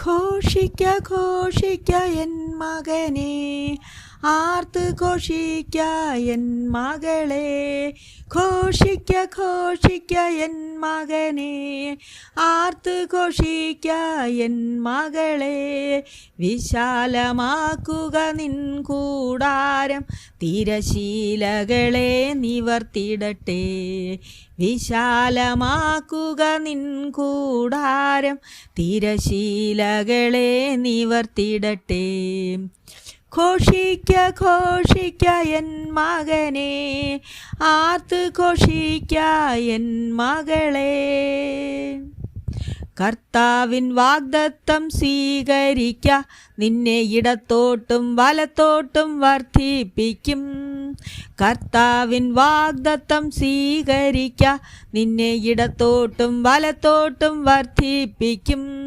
ഘോഷിക്ക ഘോഷിക്ക N മകനെ. ആർത്ത് ഘോഷിക്ക N മകളെ. ഘോഷിക്ക ഘോഷിക്ക എൻ മകനെ. ആർത്ത് ഘോഷിക്ക എൻ മകളെ. വിശാലമാക്കുക നിൻ കൂടാരം. തിരശീലകളെ നിവർത്തിടട്ടെ. വിശാലമാക്കുക നിൻ കൂടാരം. തിരശീലകളെ നിവർത്തിടട്ടെ. ഘോഷിക്ക ഘോഷിക്ക എൻ മകനെ. ആർത്ത് ഘോഷിക്ക എൻ മകളെ. കർത്താവിൻ വാഗ്ദത്തം സ്വീകരിക്ക നിന്നെ ഇടത്തോട്ടും വലത്തോട്ടും വർദ്ധിപ്പിക്കും. കർത്താവിൻ വാഗ്ദത്തം സ്വീകരിക്ക നിന്നെ ഇടത്തോട്ടും വലത്തോട്ടും വർദ്ധിപ്പിക്കും.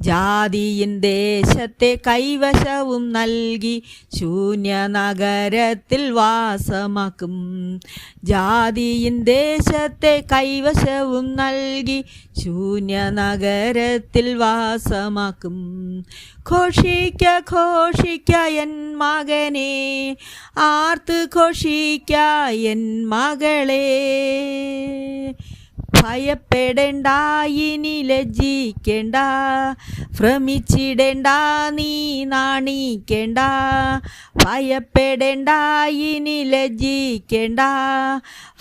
ജാതിയിൻ ദേശത്തെ കൈവശവും നൽകി ശൂന്യ നഗരത്തിൽ വാസമാക്കും. ജാതിയിൻ ദേശത്തെ കൈവശവും നൽകി ശൂന്യ നഗരത്തിൽ വാസമാക്കും. ഘോഷിക്ക ഘോഷിക്ക എൻ മകനെ ആർത്ത് ഘോഷിക്ക എൻ മകളെ. ഭയപ്പെടേണ്ട ഇനി ലജ്ജിക്കേണ്ട. ഭ്രമിച്ചിടേണ്ട നീ നാണിക്കേണ്ട. ഭയപ്പെടേണ്ട ഇനി ലജ്ജിക്കേണ്ട.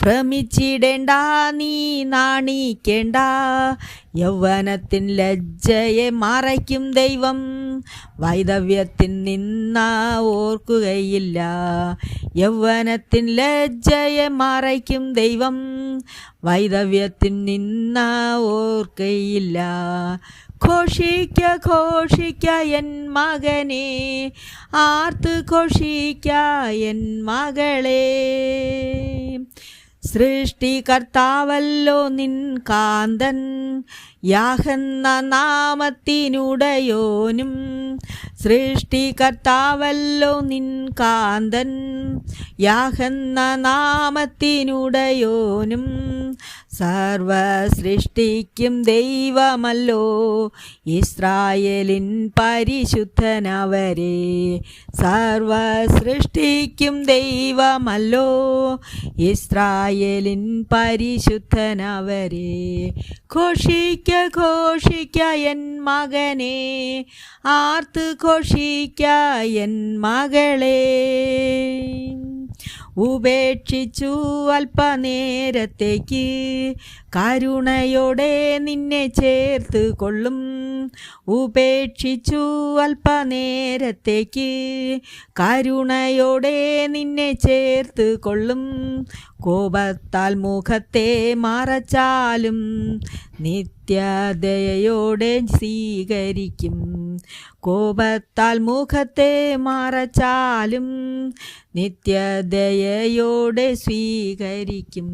ഭ്രമിച്ചിടേണ്ട നീ നാണിക്കേണ്ട. യൗവനത്തിൻ ലജ്ജയെ മറയ്ക്കും ദൈവം. വൈദവ്യത്തിൻ നിന്ന ഓർക്കുകയില്ല. യൗവനത്തിൻ ലജ്ജയെ മറയ്ക്കും ദൈവം. വൈദവ്യത്തിൻ നിന്ന ഓർക്കയില്ല. ഘോഷിക്ക ഘോഷിക്ക എൻ മകനെ. ആർത്ത് ഘോഷിക്ക എൻ മകളെ. സൃഷ്ടികർത്താവല്ലോ നിൻ കാന്തൻ. യാഹെന്ന നാമത്തിനുടയോനും സൃഷ്ടികർത്താവല്ലോ നിൻ കാന്തൻ. യാഹെന്ന നാമത്തിനുടയോനും സർവ സൃഷ്ടിക്കും ദൈവമല്ലോ. ഇസ്രായേലിൻ പരിശുദ്ധനവരെ സർവസൃഷ്ടിക്കും ദൈവമല്ലോ. ഇസ്രായേലിൻ പരിശുദ്ധനവരെ ഘോഷിക്ക ഘോഷിക്ക എൻ മകനെ ആർത്ത് ഘോഷിക്ക എൻ മകളെ. ഉപേക്ഷിച്ചു അല്പനേരത്തേക്ക്. കരുണയോടെ നിന്നെ ചേർത്ത് കൊള്ളും. ഉപേക്ഷിച്ചു അല്പനേരത്തേക്ക്. കരുണയോടെ നിന്നെ ചേർത്ത് കൊള്ളും. കോപത്താൽ മുഖത്തെ മറച്ചാലും നിത്യദയോടെ സ്വീകരിക്കും. കോപത്താൽ മുഖത്തെ മറച്ചാലും നിത്യദയോടെ സ്വീകരിക്കും.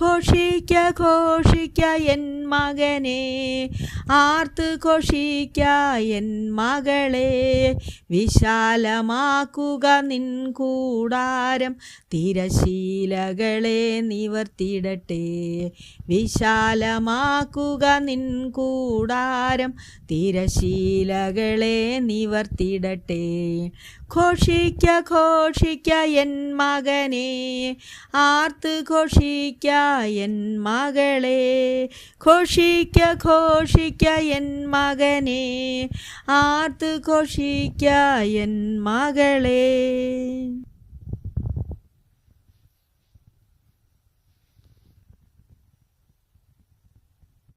ഘോഷിക്ക ഘോഷിക്ക എൻ മകനെ ആർത്ത് ഘോഷിക്ക എൻ മകളെ. വിശാലമാക്കുക നിൻ കൂടാരം തിരശീലകളെ നിവർത്തിടട്ടെ. വിശാലമാക്കുക നിൻ കൂടാരം തിരശീലകളെ നിവർത്തിടട്ടെ ഘോഷിക്ക ഘോഷിക്ക എൻ മകനെ. ആർത്ത് ഘോഷിക്ക എൻ മകളെ. ഘോഷിക്ക ഘോഷിക്ക എൻ മകനെ. ആർത്ത് ഘോഷിക്ക എൻ മകളെ.